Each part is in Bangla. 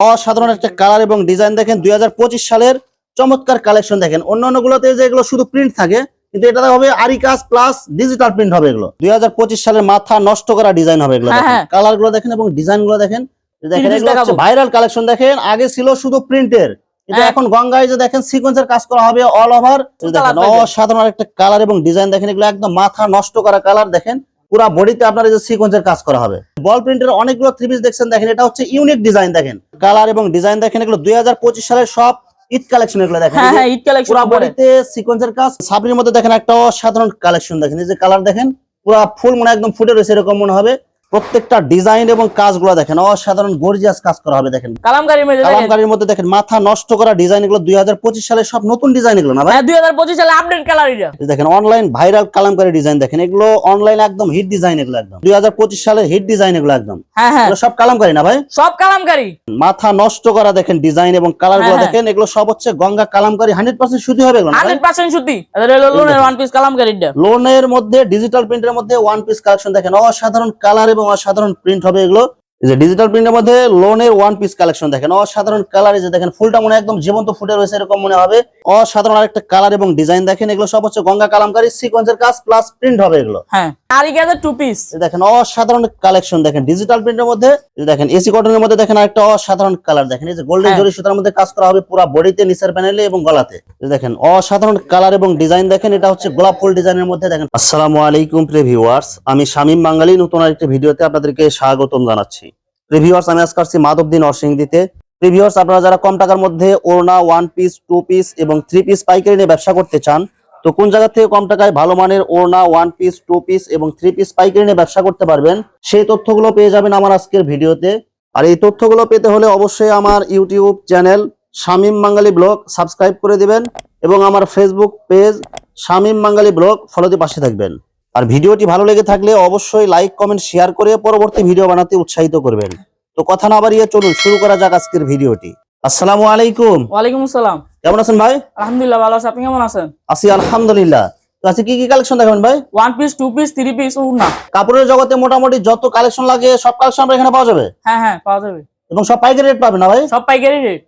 অসাধারণ একটা কালার এবং ডিজাইন দেখেন দুই হাজার পঁচিশ সালের চমৎকার কালেকশন দেখেন। অন্যান্য গুলোতে যে এগুলো শুধু প্রিন্ট থাকে কিন্তু এটাতে হবে আরি কাজ প্লাস ডিজিটাল প্রিন্ট হবে এগুলো। দুই সালের মাথা নষ্ট করা ডিজাইন হবে এগুলো হ্যাঁ, হ্যাঁ। কালারগুলো দেখেন এবং ডিজাইনগুলো দেখেন দেখেন এগুলো হচ্ছে ভাইরাল কালেকশন দেখেন আগে ছিল শুধু প্রিন্টের হ্যাঁ। এখন গঙ্গায় যে দেখেন সিকোয়েন্সের কাজ করা হবে অল ওভার দেখেন অসাধারণ একটা কালার এবং ডিজাইন দেখেন এগুলো একদম মাথা নষ্ট করা কালার দেখেন। পুরা বডিতে আপনার এই যে সিকোয়েন্সের কাজ করা হবে। বল প্রিন্টের অনেকগুলো থ্রি পিস দেখছেন দেখেন এটা হচ্ছে ইউনিক ডিজাইন দেখেন। কালার এবং ডিজাইন দেখেন এগুলো দুই হাজার পঁচিশ সালের সব ঈদ কালেকশন এগুলো দেখেন। হ্যাঁ হ্যাঁ ঈদ কালেকশন পুরা বডিতে সিকোয়েন্সের কাজ। সাবরির মধ্যে দেখেন একটা সাধারণ কালেকশন দেখেন। এই যে কালার দেখেন পুরা ফুল মনে একদম ফুটে রয়েছে এরকম মনে হবে। প্রত্যেকটা ডিজাইন এবং কাজগুলো দেখেন অসাধারণ গর্জিয়াস কাজ করা হবে দেখেন। কালামকারীর মধ্যে দেখেন মাথা নষ্ট করা ডিজাইন এগুলো দুই সালের সব নতুন ডিজাইন এগুলো না ভাই? হ্যাঁ দুই হাজার পঁচিশ সালে আপডেট কালার এটা দেখেন অনলাইন ভাইরাল কালামকারী ডিজাইন দেখেন এগুলো অনলাইন একদম হিট ডিজাইন এগুলো একদম। দুই সালের হিট ডিজাইন এগুলো একদম। হ্যাঁ হ্যাঁ। সব কালামকারী না ভাই? সব কালামকারী। মাথা নষ্ট করা দেখেন ডিজাইন এবং কালারগুলো হ্যাঁ, দেখেন এগুলো সব হচ্ছে গঙ্গা কালামকারী হান্ড্রেড পার্সেন্ট শুধু হবে এগুলো না ভাই? হান্ড্রেড পার্সেন্ট হলো লোনের ওয়ান পিস কালামকারী লোনের মধ্যে ডিজিটাল প্রিন্টের মধ্যে ওয়ান পিস কালেকশন দেখেন অসাধারণ কালার এবং অসাধারণ প্রিন্ট হবে এগুলো। যে ডিজিটাল প্রিন্টের মধ্যে লোনের ওয়ান পিস কালেকশন দেখেন অসাধারণ কালার এই যে দেখেন ফুলটা মনে একদম জীবন্ত ফুটে রয়েছে এরকম মনে হবে। অসাধারণ আরেকটা কালার এবং ডিজাইন দেখেন এগুলো সব হচ্ছে গঙ্গা কালামকারী সিকোয়েন্সের কাজ প্লাস প্রিন্ট হবে এগুলো। হ্যাঁ আরিকাদের টু পিস দেখেন অসাধারণ কালেকশন দেখেন ডিজিটাল প্রিন্টের মধ্যে দেখেন এসি কটনের মধ্যে দেখেন একটা অসাধারণ কালার দেখেন এই যে গোল্ডেন হ্যাঁ। জরি সুতার মধ্যে কাজ করা হবে পুরো বডিতে নিচের প্যানেলে এবং গলাতে। দেখেন অসাধারণ কালার এবং ডিজাইন দেখেন এটা হচ্ছে গোলাপ ফুল ডিজাইনের মধ্যে দেখেন। আসসালামু আলাইকুম প্রিয় ভিউয়ার্স আমি শামীম বাঙালি নতুন আরেকটি ভিডিওতে আপনাদেরকে স্বাগতম জানাচ্ছি। প্রিভিউয়ার্স আমি আজকে আসছি মাধবদী নরসিংদীতে প্রিভিউয়ার্স আপনারা যারা কম টাকার মধ্যে ওড়না ওয়ান পিস টু পিস এবং থ্রি পিস পাইকারি নিয়ে ব্যবসা করতে চান, তো কোন জায়গা থেকে কম টাকায় ভালো মানের ওড়না ওয়ান পিস টু পিস এবং থ্রি পিস পাইকারি নিয়ে ব্যবসা করতে পারবেন, সেই তথ্যগুলো পেয়ে যাবেন আমার আজকের ভিডিওতে। আর এই তথ্যগুলো পেতে হলে অবশ্যই আমার YouTube channel Shamim Bangali vlog subscribe করে দিবেন এবং আমার Facebook page Shamim Bangali vlog ফলোতে পাশে থাকবেন। আর ভিডিওটি ভালো লেগে থাকলে অবশ্যই লাইক কমেন্ট শেয়ার করে পরবর্তী ভিডিও বানাতে উৎসাহিত করবেন। তো কথা না বাড়িয়ে চলুন শুরু করা যাক আজকের ভিডিওটি। আসসালামু আলাইকুম। ওয়ালাইকুম আসসালাম। কেমন আছেন ভাই? আলহামদুলিল্লাহ ভালো আছে। আপনি কেমন আছেন? আছি আলহামদুলিল্লাহ। তো কি কি কালেকশন দেখাবেন ভাই? One piece two piece three piece না কাপড়ের জগতে মোটামুটি যত কালেকশন লাগে সব কালেকশন আমরা এখানে পাওয়া যাবে? হ্যাঁ হ্যাঁ পাওয়া যাবে। এবং সব পাইকারি রেট পাবেন না ভাই? সব পাইকারি রেট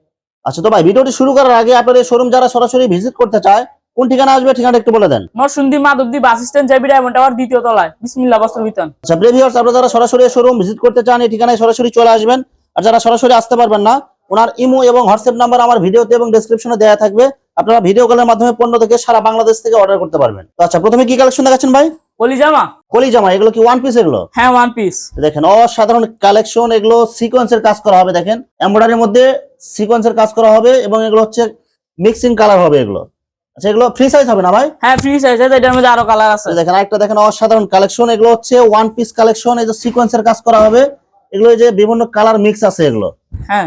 আচ্ছা তো ভাই ভিডিওটি শুরু করার আগে আপনার এই শোরুম যারা সরাসরি ভিজিট করতে চায় কোন ঠিকানা আসবে ঠিকানা একটু বলে দেন। নরসুন্দি মাধবদি বাস স্ট্যান্ড যাবি ডায়মন্ড টাওয়ার দ্বিতীয় তলায়। বিসমিল্লাহ বস্ত্র বিতান আচ্ছা প্রিভিউয়ার্স আপনারা যারা সরাসরি শোরুম ভিজিট করতে চান এই ঠিকানায় সরাসরি চলে আসবেন। আর যারা সরাসরি আসতে পারবেন না ওনার ইমো এবং হোয়াটসঅ্যাপ নাম্বার আমার ভিডিওতে এবং ডেসক্রিপশনে দেওয়া থাকবে। আপনারা ভিডিও কলের মাধ্যমে পণ্য থেকে সারা বাংলাদেশ থেকে অর্ডার করতে পারবেন। তো আচ্ছা প্রথমে কি কালেকশন দেখাচ্ছেন ভাই? কলি জামা কলি জামা এগুলো কি ওয়ান পিস এগুলো? হ্যাঁ ওয়ান পিস দেখেন অসাধারণ কালেকশন এগুলো সিকোয়েন্সের কাজ করা হবে দেখেন। এমব্রয়ডারির মধ্যে সিকোয়েন্সের কাজ করা হবে এবং এগুলো হচ্ছে মিক্সিং কালার হবে এগুলো। আচ্ছা এগুলো ফ্রি সাইজ হবে না ভাই? হ্যাঁ ফ্রি সাইজ এটার মধ্যে আরও কালার আছে। দেখেন আরেকটা দেখেন অসাধারণ কালেকশন এগুলো হচ্ছে ওয়ান পিস কালেকশন এই যে সিকোয়েন্সের কাজ করা হবে। এগুলো যে বিভিন্ন কালার মিক্স আছে এগুলো। হ্যাঁ।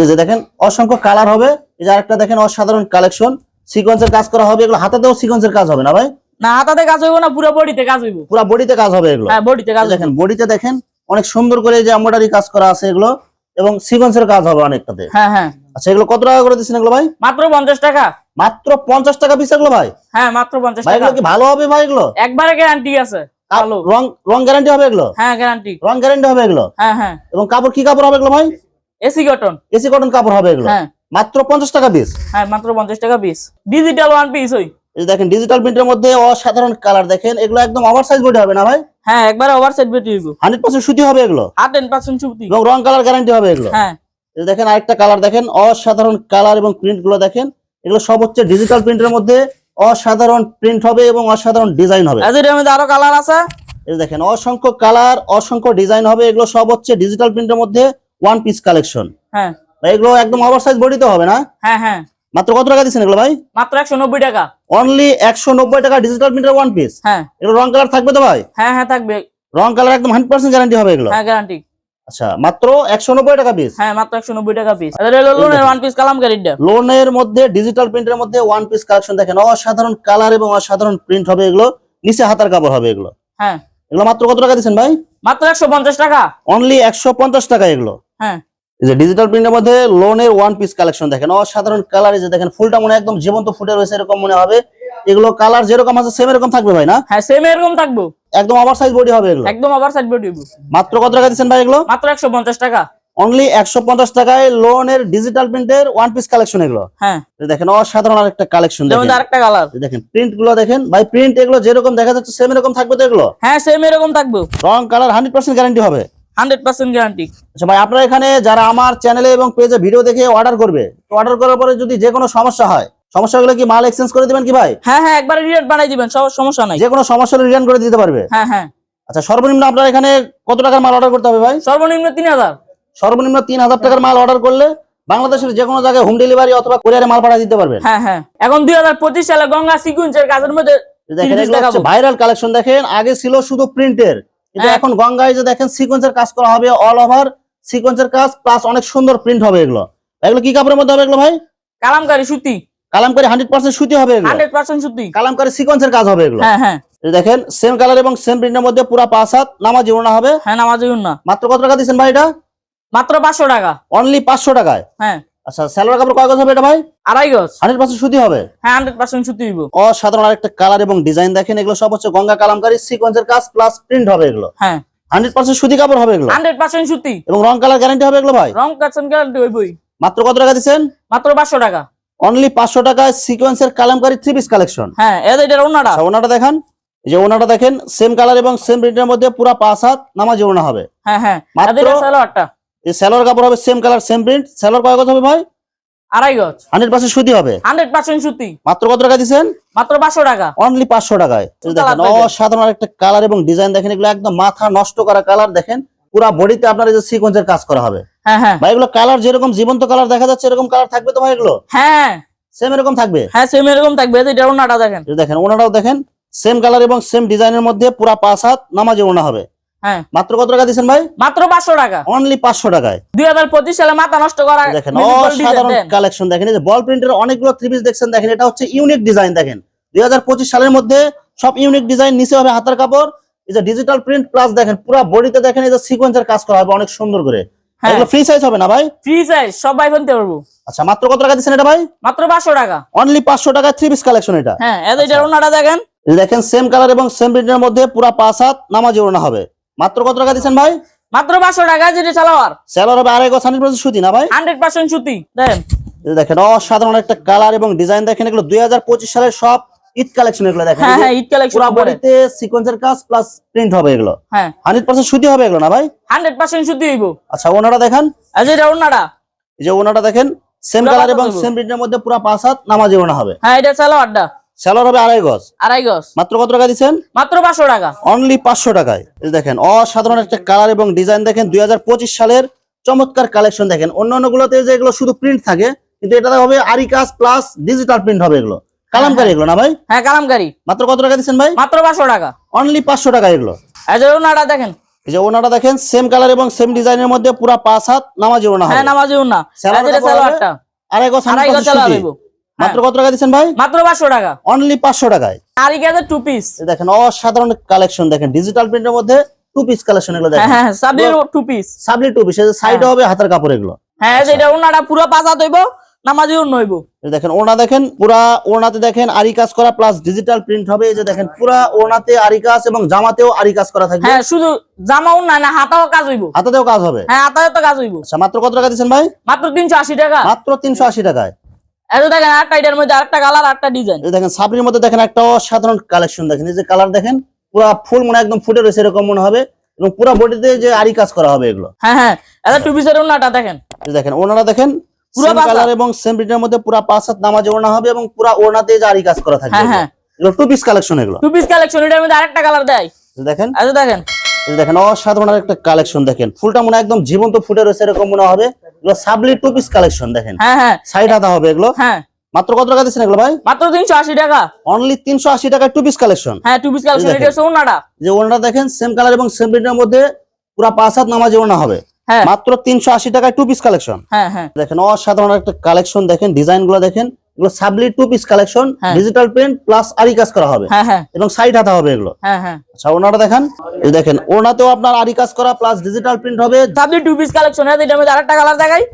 এই যে দেখেন অসংখ্য কালার হবে। এই যে আরেকটা দেখেন অসাধারণ কালেকশন সিকোয়েন্সের কাজ করা হবে। এগুলো হাতাতেও সিকোয়েন্সের কাজ হবে না ভাই? না হাতাতে কাজ হইব না পুরো বডিতে কাজ হইব। পুরো বডিতে কাজ হবে এগুলো। হ্যাঁ বডিতে কাজ দেখেন বডিতে দেখেন অনেক সুন্দর করে যে এমব্রয়ডারি কাজ করা আছে এগুলো। এবং সিকোয়েন্সের কাজ হবে অনেকটাতে। হ্যাঁ হ্যাঁ। আচ্ছা এগুলো কত টাকা করে দিচ্ছেন এগুলো ভাই? মাত্র পঞ্চাশ টাকা। মাত্র পঞ্চাশ টাকা পিস এগুলো ভাই? হ্যাঁ মাত্র পঞ্চাশ টাকা। এগুলো কি ভালো হবে ভাই এগুলো? একবারে গ্যারান্টি আছে রং রং গ্যারান্টি হবে এগুলো? হ্যাঁ গ্যারান্টি রং গ্যারান্টি হবে এগুলো? হ্যাঁ হ্যাঁ। এবং কাপড় কি কাপড় হবে এগুলো ভাই? এসি কটন এসি কটন কাপড় হবে এগুলো? হ্যাঁ। মাত্র পঞ্চাশ টাকা পিস হ্যাঁ মাত্র পঞ্চাশ টাকা পিস ডিজিটাল ওয়ান পিস ওই। দেখেন ডিজিটাল প্রিন্টের মধ্যে অসাধারণ কালার দেখেন। এগুলো একদম ওভার সাইজ বডি হবে না ভাই? হ্যাঁ একবারে সুতি হবে এগুলো। এবং রং কালার গ্যারান্টি হবে এগুলো। হ্যাঁ। দেখেন আরেকটা কালার দেখেন অসাধারণ কালার এবং প্রিন্টগুলো দেখেন। এগুলো সব হচ্ছে ডিজিটাল প্রিন্টের মধ্যে অসাধারণ প্রিন্ট হবে এবং অসাধারণ ডিজাইন হবে। আরও কালার আছে। এই দেখেন অসংখ্য কালার অসংখ্য ডিজাইন হবে। এগুলো সব হচ্ছে ডিজিটাল প্রিন্টের মধ্যে ওয়ান পিস কালেকশন হ্যাঁ। এগুলো একদম ওভার সাইজ বডিতে হবে না? হ্যাঁ হ্যাঁ। মাত্র কত টাকা দিচ্ছেন এগুলো ভাই? মাত্র একশো নব্বই টাকা। অনলি একশো নব্বই টাকা ডিজিটাল প্রিন্টের ওয়ান পিস হ্যাঁ। এগুলো রং কালার থাকবে তো ভাই? হ্যাঁ হ্যাঁ থাকবে। রং কালার একদম হান্ড্রেড পার্সেন্ট গ্যারান্টি হবে এগুলো। হ্যাঁ গ্যারান্টি আচ্ছা মাত্র একশো নব্বই টাকা পিস হ্যাঁ মাত্র একশো নব্বই টাকা পিস এদের হলো লোনের ওয়ান পিস কালামকারীটা লোনের মধ্যে ডিজিটাল প্রিন্টের মধ্যে ওয়ান পিস কালেকশন দেখেন অসাধারণ কালার এবং অসাধারণ প্রিন্ট হবে এগুলো। নিচে হাতার কাপড় হবে এগুলো। হ্যাঁ। এগুলো মাত্র কত টাকা দিচ্ছেন ভাই? মাত্র একশো পঞ্চাশ টাকা। অনলি একশো পঞ্চাশ টাকা এগুলো। হ্যাঁ। এই যে ডিজিটাল প্রিন্টের মধ্যে লোনের ওয়ান পিস কালেকশন দেখেন অসাধারণ কালার এই যে দেখেন ফুলটা মনে একদম জীবন্ত ফুটে রয়েছে এরকম মনে হবে। এগুলো কালার যেরকম আছে সেম এরকম থাকবে ভাই না? হ্যাঁ সেম এরকম থাকব। একদম ওভার সাইজ বডি হবে এগুলো। একদম ওভার সাইড বেটি হইব মাত্র কত টাকা দিচ্ছেন ভাই এগুলো? মাত্র একশো পঞ্চাশ টাকা। অনলি একশো পঞ্চাশ টাকায় লোনের ডিজিটাল প্রিন্টের ওয়ান পিস কালেকশন এগুলো। হ্যাঁ। দেখেন অসাধারণ আর একটা কালেকশন এর দেখেন। আরেকটা কালার দেখেন প্রিন্টগুলো দেখেন। ভাই প্রিন্ট এগুলো যেরকম দেখা যাচ্ছে সেম এরকম থাকবে তো এগুলো? হ্যাঁ সেম এরকম থাকবে। রং কালার হান্ড্রেড পার্সেন্ট গ্যারান্টি হবে। হান্ড্রেড পার্সেন্ট গ্যারান্টি আচ্ছা ভাই আপনারা এখানে যারা আমার চ্যানেলে এবং পেজে ভিডিও দেখে অর্ডার করবে অর্ডার করার পরে যদি যে কোনো সমস্যা হয় সমস্যাগুলো কি মাল এক্সচেঞ্জ করে দিবেন কি ভাই? হ্যাঁ হ্যাঁ একবার রিলেট বানাই দিবেন সব সমস্যা নাই। যে কোনো সমস্যা হলে রিটার্ন করে দিতে পারবে? হ্যাঁ হ্যাঁ। আচ্ছা সর্বনিম্ন আপনার এখানে কত টাকার মাল অর্ডার করতে হবে ভাই? সর্বনিম্ন তিন হাজার। সর্বনিম্ন তিন হাজার টাকার মাল অর্ডার করলে বাংলাদেশের যে কোনো জায়গায় হোম ডেলিভারি অথবা কোরিয়ারে মাল পাঠিয়ে দিতে পারবেন। হ্যাঁ হ্যাঁ। এখন দুই হাজার পঁচিশ সালে গঙ্গা সিকুয়েন্সের কাজের মধ্যে দেখেন 30 হচ্ছে ভাইরাল কালেকশন দেখেন আগে ছিল শুধু প্রিন্টের কিন্তু হ্যাঁ। এখন গঙ্গায় যে দেখেন সিকোয়েন্সের কাজ করা হবে অল ওভার সিকোয়েন্সের কাজ প্লাস অনেক সুন্দর প্রিন্ট হবে এগুলো। এগুলো কি কাপড়ের মধ্যে হবে এগুলো ভাই? কালামকারী সুতি। কালামকারি হান্ড্রেড পার্সেন্ট সুতি হবে হান্ড্রেড পার্সেন্ট সুতি কালামকারি সিকোয়েন্সের কাজ হবে এগুলো। হ্যাঁ হ্যাঁ। দেখেন সেম কালার এবং সেম প্রিন্টের মধ্যে পুরো পাঁচ হাত নামাজি ওড়না হবে। হ্যাঁ নামাজ না মাত্র কত টাকা দিচ্ছেন ভাই এটা? মাত্র পাঁচশো টাকা। অনলি পাঁচশো টাকায়? হ্যাঁ। আচ্ছা স্যালোয়ার কাপড় কয় গজ হবে এটা ভাই? আড়াই গজ। হান্ড্রেড পার্সেন্ট সুতি হবে? হ্যাঁ হান্ড্রেড পার্সেন্ট সুতি দিব অসাধারণ আরেকটা কালার এবং ডিজাইন দেখেন এগুলো সব হচ্ছে গঙ্গা কালামকারী সিকোয়েন্সের কাজ প্লাস প্রিন্ট হবে এগুলো। হ্যাঁ। হান্ড্রেড পার্সেন্ট সুতি কাপড় হবে এগুলো। হান্ড্রেড পার্সেন্ট সুতি এবং রং কালার গ্যারান্টি হবে এগুলো ভাই? রং কাটছেন গ্যারান্টি হইবই। মাত্র কত টাকা দিচ্ছেন? মাত্র পাঁচশো টাকা। অনলি পাঁচশো টাকায় সিকোয়েন্সের কালামকারী থ্রি পিস কালেকশন হ্যাঁ এদের এটার ওনাটা আচ্ছা ওনাটা দেখান। এই যে ওনাটা দেখেন সেম কালার এবং সেম প্রিন্টের মধ্যে পুরো পাঁচ হাত নামাজি ওনা হবে। হ্যাঁ হ্যাঁ। মাত্র এই কাপড় হবে same colour same print salwar কয় গজ হবে ভাই? আড়াই গজ। হান্ড্রেড পার্সেন্ট সুতি হবে। হান্ড্রেড পার্সেন্ট সুতি। মাত্র কত টাকা দিচ্ছেন মাত্র পাঁচশো টাকা। অনলি পাঁচশো টাকায়। দেখেন দেখেন। অসাধারণ একটা কালার এবং ডিজাইন দেখেন এগুলো একদম মাথা নষ্ট করা কালার দেখেন। পুরা বডিতে আপনার এই যে সিকোয়েন্সের কাজ করা হবে। হ্যাঁ হ্যাঁ। ভাই এগুলো কালার যেরকম জীবন্ত কালার দেখা যাচ্ছে এরকম কালার থাকবে তো ভাই এগুলো? হ্যাঁ। সেম এরকম থাকবে? হ্যাঁ সেম এরকম থাকবে। এদের এটার ওনাটা দেখেন। এই দেখেন ওনাটাও দেখেন সেম কালার এবং সেম ডিজাইনের মধ্যে পুরা পাঁচ হাত নামাজে ওনা হবে। হ্যাঁ। মাত্র কত টাকা দিচ্ছেন ভাই? মাত্র পাঁচশো টাকা। অনলি পাঁচশো টাকায়। দুই হাজার পঁচিশ সালে মাথা নষ্ট করা দেখেন অসাধারণ কালেকশন দেখেন। এই যে বল প্রিন্টের অনেকগুলো থ্রি পিস দেখছেন দেখেন এটা হচ্ছে ইউনিক ডিজাইন দেখেন। দুই হাজার পঁচিশ সালের মধ্যে সব ইউনিক ডিজাইন নিচে হবে হাতার কাপড় এই যে ডিজিটাল প্রিন্ট প্লাস দেখেন পুরো বডিতে দেখেন এই যে সিকোয়েন্সের কাজ করা হবে অনেক সুন্দর করে। হ্যাঁ। এগুলো ফ্রি সাইজ হবে না ভাই? ফ্রি সাইজ সবাই ফেলতে পারব। আচ্ছা মাত্র কত টাকা দিচ্ছেন এটা ভাই? মাত্র পাঁচশো টাকা। অনলি পাঁচশো টাকা থ্রি পিস কালেকশন এটা। হ্যাঁ এদের এটার ওনাটা দেখেন। এই যে দেখেন সেম কালার এবং সেম প্রিন্টের মধ্যে পুরো পাঁচ হাত নামাজি ওড়না হবে। মাত্র কত টাকা দিচ্ছেন ভাই? মাত্র পাঁচশো টাকা যেটা সালোয়ার। স্যালোর হবে আড়াই হান্ড্রেড পার্সেন্ট সুতি না ভাই? হান্ড্রেড পার্সেন্ট সুতি দেখেন। এই যে দেখেন অসাধারণ একটা কালার এবং ডিজাইন দেখেন এগুলো দুই হাজার পঁচিশ সালের সব ঈদ কালেকশন এগুলো দেখেন। হ্যাঁ হ্যাঁ ঈদ কালেকশন পুরা বডিতে সিকোয়েন্সের কাজ প্লাস প্রিন্ট হবে এগুলো। হ্যাঁ। হান্ড্রেড পার্সেন্ট সুতি হবে এগুলো না ভাই? হান্ড্রেড পার্সেন্ট সুতি হইব। আচ্ছা ওনাটা দেখেন। যেটা ওনাটা। এই যে ওনাটা দেখেন সেম কালার এবং সেম প্রিন্টের মধ্যে পুরো পাঁচ হাত নামাজি ওনা হবে। হ্যাঁ এটা সালোয়ারটা স্যালোর হবে আড়াই গজ। আড়াই গজ। মাত্র কত টাকা দিচ্ছেন? মাত্র পাঁচশো টাকা। অনলি পাঁচশো টাকায়। এই দেখেন অসাধারণ একটা কালার এবং ডিজাইন দেখেন দুই হাজার পঁচিশ সালের চমৎকার কালেকশন দেখেন। অন্যান্য গুলোতে যে এগুলো শুধু প্রিন্ট থাকে কিন্তু এটাতে হবে আরি কাজ প্লাস ডিজিটাল প্রিন্ট হবে এগুলো। কালামকারি এগুলো না ভাই? হ্যাঁ কালামকারি। মাত্র কত টাকা দিচ্ছেন ভাই? মাত্র পাঁচশো টাকা। অনলি পাঁচশো টাকা এগুলো। যে ওনাটা দেখেন। এই যে ওনাটা দেখেন সেম কালার এবং সেম ডিজাইনের মধ্যে পুরা পাঁচ হাত নামাজি ওনা হ্যাঁ নামাজি ওনা সালোয়ার আর যেটা কাপড় হবে? সালোয়ারটা। আড়াই গজ আড়াই গজ 100% সালোয়ার সুতি। মাত্র কত টাকা দিচ্ছেন ভাই? মাত্র পাঁচশো টাকা। অনলি পাঁচশো টাকায়। আর গেছে টু পিস দেখেন অসাধারণ কালেকশন দেখেন। ডিজিটাল প্রিন্টের মধ্যে টু পিস কালেকশন এগুলো হ্যাঁ দেখেন হ্যাঁ সাবির টু পিস সাবলি টু পিস সাইডে হবে হাতের কাপড় এগুলো। হ্যাঁ যেটা ওনাটা পুরো পাঁচা হইব। নামাজি ওন হইব এই দেখেন ওনা দেখেন পুরা ওনাতে দেখেন আরি কাজ করা প্লাস ডিজিটাল প্রিন্ট হবে। এই যে দেখেন পুরা ওনাতে আরি কাজ এবং জামাতেও আরি কাজ করা থাকবে। হ্যাঁ শুধু জামাও না না হাতাও কাজ হইব। হাতাতেও কাজ হবে? হ্যাঁ হাতাও তো কাজ হইব। আচ্ছা মাত্র কত টাকা দিচ্ছেন ভাই? মাত্র তিনশো আশি টাকা। মাত্র তিনশো আশি টাকায়। এত দেখেন আটটা এটার মধ্যে আরেকটা কালার আটটা ডিজাইন দেখেন সাবরির মধ্যে দেখেন একটা অসাধারণ কালেকশন দেখেন। এই যে কালার দেখেন পুরা ফুল মনে একদম ফুটে রয়েছে এরকম মনে হবে। এবং পুরা বডিতে যে আরি কাজ করা হবে এগুলো। হ্যাঁ হ্যাঁ এত টু পিসের ওনাটা দেখেন। এই দেখেন ওনারা দেখেন পুরা সেম কালার এবং সেম প্রিন্টের মধ্যে পুরা পাঁচ হাত নামাজে ওনা হবে এবং পুরা ওনাতে যে কাজ করা থাকবে হ্যাঁ হ্যাঁ। এগুলো টু পিস কালেকশন এগুলো। টু পিস কালেকশন এটার মধ্যে আরেকটা কালার দেয়। দেখেন। দেখেন। দেখেন অসাধারণ একটা কালেকশন দেখেন। ফুলটা মনে হয় একদম জীবন্ত ফুটে রয়েছে এরকম মনে হবে। এগুলো সাবলি টু পিস কালেকশন দেখেন। হ্যাঁ হ্যাঁ। সাইড হাতা হবে এগুলো। হ্যাঁ। মাত্র কত টাকা দিচ্ছেন এগুলো ভাই? মাত্র টাকা। অনলি তিনশো আশি টাকা টু পিস কালেকশন হ্যাঁ টু পিস কালেকশন এটা হচ্ছে ওনাটা যে দেখেন সেম কালার এবং সেম প্রিন্টের মধ্যে পুরা পাঁচ হাত নামাজে ওনা হবে। হ্যাঁ মাত্র তিনশো আশি টাকায় টু পিস কালেকশন হ্যাঁ হ্যাঁ। দেখেন অসাধারণ একটা কালেকশন দেখেন ডিজাইনগুলো দেখেন এগুলো সাবলি টু পিস কালেকশন হ্যাঁ। ডিজিটাল প্রিন্ট প্লাস আরি কাজ করা হবে। হ্যাঁ হ্যাঁ। এবং সাইড হাতা হবে এগুলো। হ্যাঁ হ্যাঁ। আচ্ছা ওনারা দেখেন এই দেখেন ওনাতেও আপনার আরি কাজ করা প্লাস ডিজিটাল প্রিন্ট হবে। সাবলি টু পিস কালেকশন হ্যাঁ এটার মধ্যে আরেকটা কালার দেখাই।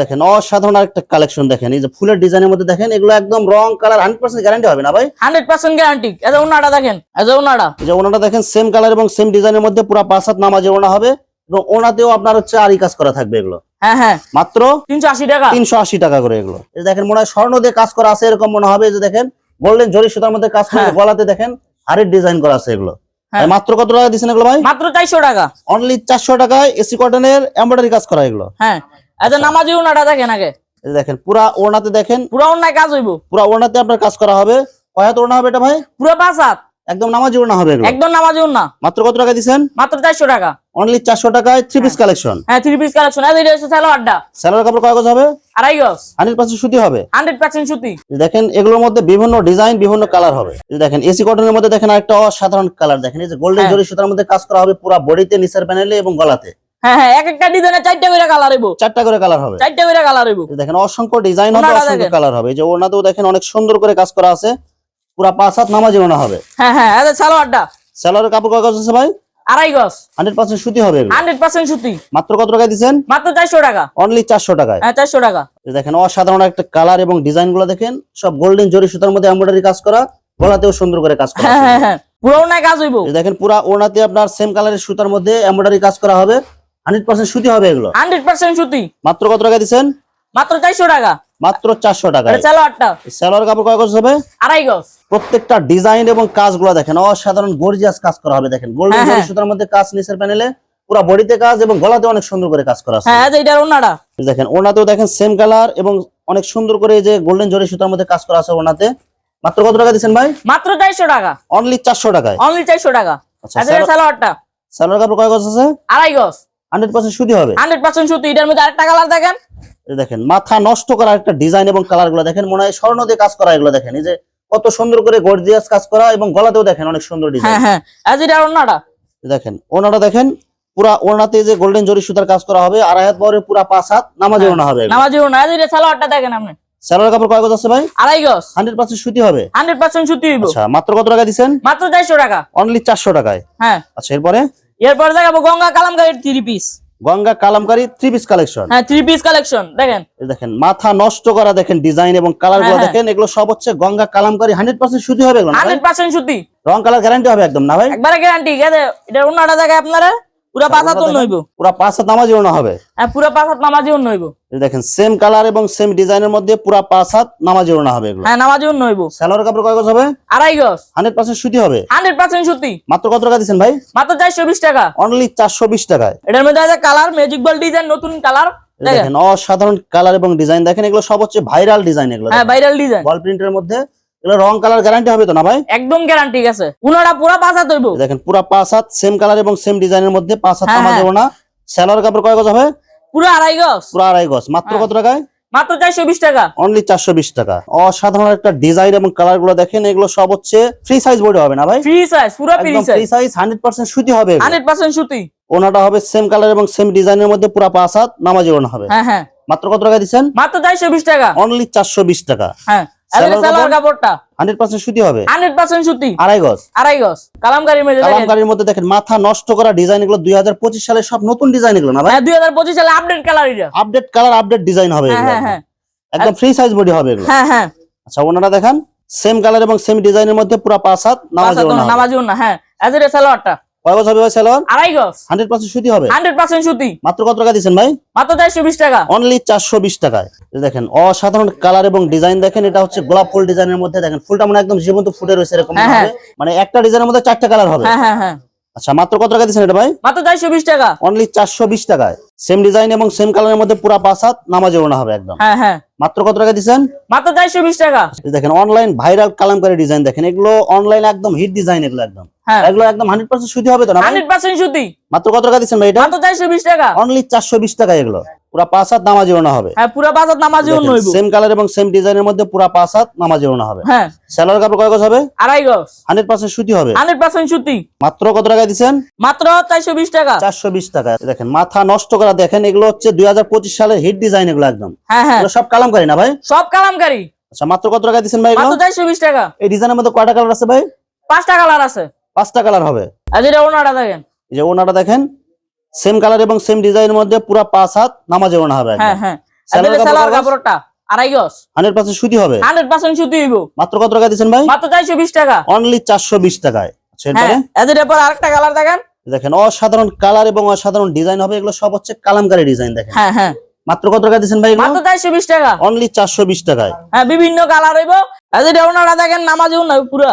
দেখেন। অসাধারণ একটা কালেকশন দেখেন এই যে ফুলের ডিজাইনের মধ্যে দেখেন এগুলো একদম রং কালার হান্ড্রেড পার্সেন্ট গ্যারান্টি হবে না ভাই? হান্ড্রেড পার্সেন্ট গ্যারান্টি এত ওনাটা দেখেন এত ওনাটা। যে ওনাটা দেখেন সেম কালার এবং সেম ডিজাইনের মধ্যে পুরো পাঁচ হাত নামাজে ওনা হবে। এবং ওনাতেও আপনার হচ্ছে আরি কাজ করা থাকবে এগুলো। হ্যাঁ হ্যাঁ। মাত্র তিনশো আশি টাকা। তিনশো আশি টাকা করে এগুলো। দেখেন মনে হয় স্বর্ণ দিয়ে কাজ করা আছে এরকম মনে হবে যে দেখেন গোল্ডেন জরি সুতার মধ্যে কাজ করে হ্যাঁ। গলাতে দেখেন হাড়ির ডিজাইন করা আছে এগুলো। হ্যাঁ। মাত্র কত টাকা দিচ্ছেন এগুলো ভাই? মাত্র চারশো টাকা। অনলি চারশো টাকায় এসি কটনের এমব্রয়ডারি কাজ করা এগুলো। হ্যাঁ। এত নামাজি উনাটা দেখেন আগে। দেখেন পুরা ওড়নাতে দেখেন পুরা অন্যায় কাজ হইব। পুরা ওড়নাতে আপনার কাজ করা হবে। কয় হাত ওড়না হবে এটা ভাই? পুরো পাঁচ হাত। একদম নামাজি ওড়না হবে একদম নামাজি উন্না মাত্র কত টাকা দিচ্ছেন মাত্র চারশো টাকা। অনলি চারশো টাকায় থ্রি পিস কালেকশন হ্যাঁ থ্রি পিস কালেকশন এটা হচ্ছে স্যালোর কাপড় কয় গজ হবে? আড়াই গজ। হান্ড্রেড পার্সেন্ট সুতি হবে। হান্ড্রেড পার্সেন্ট সুতি। দেখেন এগুলোর মধ্যে বিভিন্ন ডিজাইন বিভিন্ন কালার হবে। দেখেন এসি কটনের মধ্যে দেখেন আরেকটা অসাধারণ কালার। দেখেন এই যে গোল্ডেন হ্যাঁ। জরি সুতার মধ্যে কাজ করা হবে পুরো বডিতে নিচের প্যানেলে এবং গলাতে। হ্যাঁ হ্যাঁ এক একটা ডিজাইনে চারটা করে কালার হইব। চারটা করে কালার হবে। চারটা করে কালার হইব। দেখেন অসংখ্য ডিজাইন হবে অসংখ্য কালার হবে। এই যে ওনাতেও দেখেন অনেক সুন্দর করে কাজ করা আছে। পুরা পাঁচ হাত নামাজি ওনা হবে। হ্যাঁ হ্যাঁ এটা আড্ডা। স্যালোর কাপড় কয় গজ আছে ভাই? আড়াই গজ। সুতি হবে এগুলো। হান্ড্রেড পার্সেন্ট সুতি। মাত্র কত টাকা দিচ্ছেন? মাত্র চারশো টাকা। অনলি টাকায়। হ্যাঁ টাকা। দেখেন অসাধারণ একটা কালার এবং দেখেন। সব গোল্ডেন জরি সুতার মধ্যে এমব্রয়ডারি কাজ করা গলাতেও সুন্দর করে কাজ করা হ্যাঁ হ্যাঁ হ্যাঁ পুরো কাজ হইব। দেখেন পুরা ওনাতে আপনার সেম কালারের সুতার মধ্যে এমব্রয়ডারি কাজ করা হবে। হান্ড্রেড পার্সেন্ট সুতি হবে এগুলো। হান্ড্রেড পার্সেন্ট সুতি। মাত্র কত টাকা দিচ্ছেন? মাত্র চারশো টাকা। মাত্র চারশো টাকা স্যালোয়ার কাপড় কয় গজ হবে? আড়াই গজ। প্রত্যেকটা ডিজাইন এবং কাজগুলো দেখেন অসাধারণ গর্জিয়াস কাজ করা হবে দেখেন। গোল্ডেন হ্যাঁ, হ্যাঁ। সুতার মধ্যে কাজ নিচের প্যানেলে পুরো বডিতে কাজ এবং গলাতে অনেক সুন্দর করে কাজ করা আছে। হ্যাঁ দেখেন ওনাতেও দেখেন সেম কালার এবং অনেক সুন্দর করে যে গোল্ডেন জরি সুতার মধ্যে কাজ করা আছে ওনাতে মাত্র কত টাকা দিচ্ছেন ভাই? মাত্র চারশো টাকা। অনলি চারশো টাকায়। অনলি চারশো টাকা। আচ্ছা এটা স্যালো কাপড় কয় গজ আছে? আড়াই গজ। হান্ড্রেড পার্সেন্ট সুতি হবে। হান্ড্রেড পার্সেন্ট সুতি এটার মধ্যে আরেকটা কালার দেখেন। দেখেন মাথা নষ্ট করা একটা ডিজাইন এবং কালারগুলো দেখেন মনে হয় স্বর্ণ দিয়ে কাজ করা এগুলো দেখেন এই যে কত সুন্দর করে গর্জিয়াস কাজ করা এবং গলাতেও দেখেন অনেক সুন্দর হ্যাঁ ডিজাইন হ্যাঁ এটার দেখেন ওনাটা দেখেন পুরা ওনাতে যে গোল্ডেন জরি সুতার কাজ করা হবে আড়াই হাত বহরের পুরা পাঁচ হাত নামাজে হ্যাঁ। ওনা হবে নামাজি ওনা এটা স্যালো আড্ডা দেখেন আপনি। স্যালোয়ার কাপড় কয় গজ আছে ভাই? আড়াই গজ। হান্ড্রেড পার্সেন্ট সুতি হবে। হান্ড্রেড পার্সেন্ট সুতি হইব। আচ্ছা মাত্র কত টাকা দিচ্ছেন? মাত্র চারশো টাকা। অনলি চারশো টাকায়। হ্যাঁ। আচ্ছা এরপরে? এরপর দেখাবো Ganga কালামকারীর three piece Ganga Kalamkari three piece collection হ্যাঁ থ্রি পিস কালেকশন দেখেন দেখেন মাথা নষ্ট করা দেখেন ডিজাইন এবং কালারগুলো হ্যাঁ, হ্যাঁ। দেখেন এগুলো সব হচ্ছে গঙ্গা কালামকারী হান্ড্রেড পার্সেন্ট শুধু হবে? হান্ড্রেড পার্সেন্ট সুতি। রং কালার গ্যারান্টি হবে একদম না ভাই? একবারে গ্যারান্টি এটা অন্যটা দেখে আপনারা। পুরো পাঁচ হাত পুরা পাঁচ হাত নামাজি হবে। হ্যাঁ পুরো পাঁচ হাত নামাজি অন্য হইব। দেখেন সেম কালার এবং সেম ডিজাইনের মধ্যে পুরা পাঁচ হাত নামাজি ওনা হবে এগুলো। হ্যাঁ নামাজি হইব। কাপড় কয় গজ হবে? আড়াই গজ। সুতি হবে। সুতি। মাত্র কত টাকা ভাই? মাত্র চারশো বিশ টাকা। অনলি চারশো বিশ টাকায়। এটার মধ্যে আছে কালার ম্যাজিক বল ডিজাইন নতুন কালার দেখেন অসাধারণ কালার এবং ডিজাইন দেখেন এগুলো সব হচ্ছে ভাইরাল ডিজাইন এগুলো। হ্যাঁ ভাইরাল ডিজাইন ওয়াল প্রিন্টের মধ্যে এগুলো রং কালার গ্যারান্টি হবে তো না ভাই? একদম গ্যারান্টি আছে উনারা পুরো পাঁচ হাত হইব দেখেন পুরা পাঁচ হাত সেম কালার এবং সেম ডিজাইনের মধ্যে পাঁচ হাত হ্যাঁ, হ্যাঁ। ওনা কাপড় কয় গজ হবে? পুরো আড়াই গজ। পুরো আড়াই গজ। মাত্র হ্যাঁ। কত টাকায়? মাত্র চারশো বিশ টাকা। অনলি চারশো বিশ টাকা। অসাধারণ একটা ডিজাইন এবং কালারগুলো দেখেন এগুলো সব হচ্ছে ফ্রি সাইজ বডি হবে না ভাই? ফ্রি সাইজ পুরো ফ্রি সাইজ হান্ড্রেড পার্সেন্ট সুতি হবে এগুলো। হান্ড্রেড পার্সেন্ট সুতি। ওনাটা হবে সেম কালার এবং সেম ডিজাইনের মধ্যে পুরা পাঁচ হাত নামাজি ওনা হবে। হ্যাঁ হ্যাঁ। মাত্র কত টাকা দিচ্ছেন? মাত্র চারশো বিশ টাকা। অনলি চারশো বিশ টাকা। হ্যাঁ। মাথা নষ্ট করা ডিজাইন এগুলো দুই হাজার পঁচিশ সব নতুন ডিজাইন এগুলো না ভাই? হ্যাঁ দুই হাজার পঁচিশ সালে update colour update colour update design হবে হ্যাঁ হ্যাঁ হ্যাঁ। একদম ফ্রি সাইজ বডি হবে এগুলো। হ্যাঁ হ্যাঁ। আচ্ছা ওনারা দেখেন সেম কালার এবং সেম ডিজাইনের মধ্যে পুরা পাঁচ হাত নামাজ। নামাজি না হ্যাঁ। এজ সালোয়ারটা। কয় গজ হবে সালোয়ার আড়াই গজ। হান্ড্রেড পার্সেন্ট সুতি হবে? হান্ড্রেড পার্সেন্ট সুতি। মাত্র কত টাকা ভাই? মাত্র চারশো বিশ টাকা। অনলি চারশো বিশ টাকায়। দেখেন অসাধারণ কালার এবং ডিজাইন দেখেন এটা হচ্ছে গোলাপ ফুল ডিজাইনের মধ্যে। দেখেন ফুলটা মানে একদম জীবন্ত ফুটে রয়েছে এরকম হ্যাঁ, মানে একটা ডিজাইনের মধ্যে চারটা কালার হবে। হ্যাঁ হ্যাঁ হ্যাঁ। আচ্ছা মাত্র কত টাকা দিচ্ছেন এটা ভাই? মাত্র চারশো বিশ টাকা। অনলি চারশো বিশ টাকায়। সেম ডিজাইন এবং সেম কালারের মধ্যে পুরা পাঁচ হাত নামাজে ওনা হবে একদম। হ্যাঁ হ্যাঁ। মাত্র কত টাকা দিচ্ছেন মাত্র চারশো বিশ টাকা। দেখেন অনলাইন ভাইরাল কালামকারী ডিজাইন দেখেন। এগুলো অনলাইন একদম হিট ডিজাইন এগুলো একদম। হ্যাঁ। এগুলো একদম হবে তো না মাত্র কত টাকা দিচ্ছেন ভাই এটা? মাত্র চারশো বিশ টাকা। অনলি চারশো বিশ টাকা এগুলো। পুরা পাঁচ হাত নামাজে ওনা হবে। হ্যাঁ পুরো বাজার নামাজি অন্য হইব। সেম কালার এবং সেম ডিজাইনের মধ্যে পুরা পাঁচ হাত নামাজে ওনা হবে। হ্যাঁ। স্যালোয়ার কাপড় কয় গজ হবে? আড়াই গজ। হান্ড্রেড পার্সেন্ট সুতি হবে। হান্ড্রেড পার্সেন্ট সুতি। মাত্র কত টাকা দিচ্ছেন? মাত্র চারশো বিশ টাকা। চারশো বিশ টাকা। দেখেন মাথা নষ্ট করা দেখেন এগুলো হচ্ছে দুই হাজার পঁচিশ সালের হিট ডিজাইন এগুলো একদম। হ্যাঁ হ্যাঁ। সব কালামকারী না ভাই? সব কালামকারী। আচ্ছা মাত্র কত টাকা দিচ্ছেন ভাই মাত্র চারশো বিশ টাকা। এই ডিজাইনের মধ্যে কয়টা কালার আছে ভাই? পাঁচটা কালার আছে। পাঁচটা কালার হবে। ওনাটা দেখেন। এই যে ওনাটা দেখেন সেম কালার এবং সেম ডিজাইনের মধ্যে পুরা পাঁচ হাত নামাজে ওনা হবে হ্যাঁ হ্যাঁ। সালোয়ার? কাপড়টা আড়াই গজ। হান্ড্রেড পার্সেন্ট সুতি হবে। হান্ড্রেড পার্সেন্ট সুতি হইব। মাত্র কত টাকা ভাই? মাত্র চারশো বিশ টাকা। অনলি চারশো বিশ টাকায়। আচ্ছা এরপরে? হ্যাঁ এদের পর আরেকটা কালার দেখেন। দেখেন অসাধারণ কালার এবং অসাধারণ ডিজাইন হবে। এগুলো সব হচ্ছে কালামকারী ডিজাইন দেখেন। হ্যাঁ হ্যাঁ। মাত্র কত টাকা ভাই মাত্র চারশো বিশ টাকা। অনলি চারশো বিশ টাকায়। হ্যাঁ বিভিন্ন কালার হইব। ওনারা দেখেন নামাজ না পুরা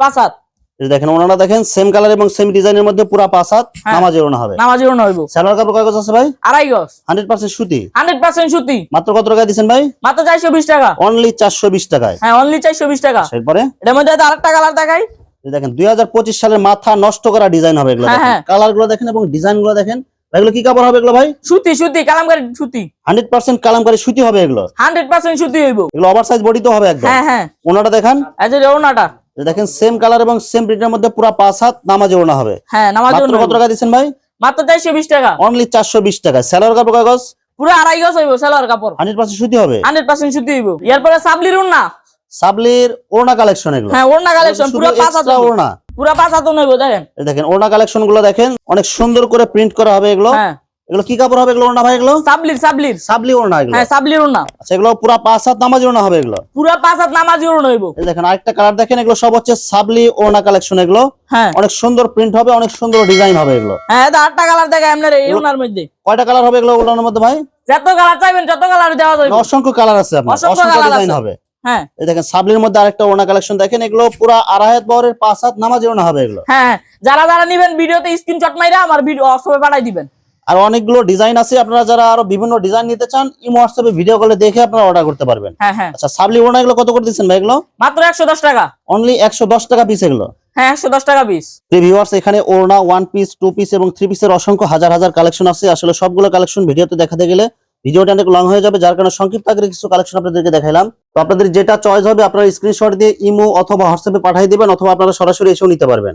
পাঁচ হাত। দেখেন ওনারা দেখেন সেম কালার এবং সেম ডিজাইনের মধ্যে পুরা পাঁচ হাত হ্যাঁ। নামাজে ওনা হবে। নামাজ না হইব। সালোয়ার কাপড় কাগজ আছে ভাই? আড়াই গজ। হান্ড্রেড পার্সেন্ট সুতি। হান্ড্রেড পার্সেন্ট সুতি। মাত্র কত টাকা দিচ্ছেন ভাই? মাত্র চারশো বিশ টাকা। অনলি চারশো বিশ টাকায়। হ্যাঁ অনলি চারশো বিশ টাকা। এরপরে? এটার মধ্যে আরেকটা কালার দেখাই। দেখেন দুই হাজার পঁচিশ সালের মাথা নষ্ট করা ডিজাইন হবে এগুলো হ্যাঁ, হ্যাঁ। কালারগুলো দেখেন এবং ডিজাইনগুলো দেখেন এগুলো কি কাপড় হবে এগুলো ভাই? সুতি সুতি কালামকারী সুতি। হান্ড্রেড পার্সেন্ট কালামকারী সুতি হবে এগুলো। হান্ড্রেড পার্সেন্ট সুতি হইব। এগুলো ওভার সাইজ বডি তো হবে একদম। হ্যাঁ হ্যাঁ। ওনাটা দেখান। এই যে ওনাটা দেখেন সেম কালার এবং সেম প্রিন্টের মধ্যে পুরা পাঁচ হাত নামাজে ওনা হবে। হ্যাঁ নামাজ কত টাকা দিচ্ছেন ভাই? মাত্র চারশো বিশ টাকা। অনলি চারশো বিশ টাকা। স্যালোয়ার কাপড় কাগজ পুরো আড়াই গজ হইব সালোয়ার কাপড়। হান্ড্রেড পার্সেন্ট সুতি হবে? হান্ড্রেড পার্সেন্ট সুতি হইব। এরপরে সাবলির উন্না সাবলির ওড়না কালেকশন এগুলো। হ্যাঁ ওড়না কালেকশন পুরো পাঁচ হাত ওড়না। পুরো পাঁচ হাত হইব দেখেন। দেখেন ওড়না কালেকশনগুলো দেখেন অনেক সুন্দর করে প্রিন্ট করা হবে এগুলো। হ্যাঁ। এগুলো কি কাপড় হবে? এগুলো ওড়না ভাই এগুলো? সাবলির সাবলির। সাবলি ওড়না এগুলো। হ্যাঁ সাবলির উন্না আচ্ছা এগুলো পুরা পাঁচ হাত নামাজ ওড়না হবে এগুলো? পুরো পাঁচ হাত নামাজ উড়ন হইব। এই দেখেন আরেকটা কালার দেখেন এগুলো সব হচ্ছে সাবলি ওড়না কালেকশন এগুলো। হ্যাঁ। অনেক সুন্দর প্রিন্ট হবে অনেক সুন্দর ডিজাইন হবে এগুলো। হ্যাঁ এটা আটটা কালার দেখা আপনার এই উনার মধ্যে। কয়টা কালার হবে এগুলো ওড়নার মধ্যে ভাই? যত কালার চাইবেন যত কালার দেওয়া যাবে অসংখ্য কালার আছে আপনার অসংখ্য ডিজাইন হবে। হ্যাঁ। এই দেখেন সাবলির মধ্যে আরেকটা ওড়না কালেকশন দেখেন এগুলো পুরা আড়াই হাত বহরের পাঁচ হাত নামাজ ওড়না হবে এগুলো। হ্যাঁ যারা যারা নিবেন ভিডিওতে স্ক্রিনশট মাইরা আমার ভিডিও হোয়াটসঅ্যাপে পাঠাই দিবেন। আর অনেকগুলো ডিজাইন আছে। আপনারা যারা আরও বিভিন্ন ডিজাইন নিতে চান ইমো হোয়াটসঅ্যাপে ভিডিও কলে দেখে আপনারা অর্ডার করতে পারবেন। হ্যাঁ হ্যাঁ। আচ্ছা সাবলি ওড়না এগুলো কত করে দিচ্ছেন ভাই এগুলো? মাত্র একশো দশ টাকা। অনলি একশো দশ টাকা পিস এগুলো? হ্যাঁ টাকা পিস ভিউয়ার্স এখানে ওড়না ওয়ান পিস টু পিস এবং থ্রি পিসের অসংখ্য হাজার হাজার কালেকশন আছে। আসলে সবগুলো কালেকশন ভিডিওতে দেখাতে গেলে ভিডিওটা অনেক লং হয়ে যাবে। যার কারণে সংক্ষিপ্ত আকারে কিছু কালেকশন আপনাদেরকে দেখাইলাম। তো আপনাদের যেটা চয়েস হবে আপনারা স্ক্রিনশট দিয়ে ইমো অথবা হোয়াটসঅ্যাপে পাঠিয়ে দিবেন অথবা আপনারা সরাসরি এসেও নিতে পারবেন।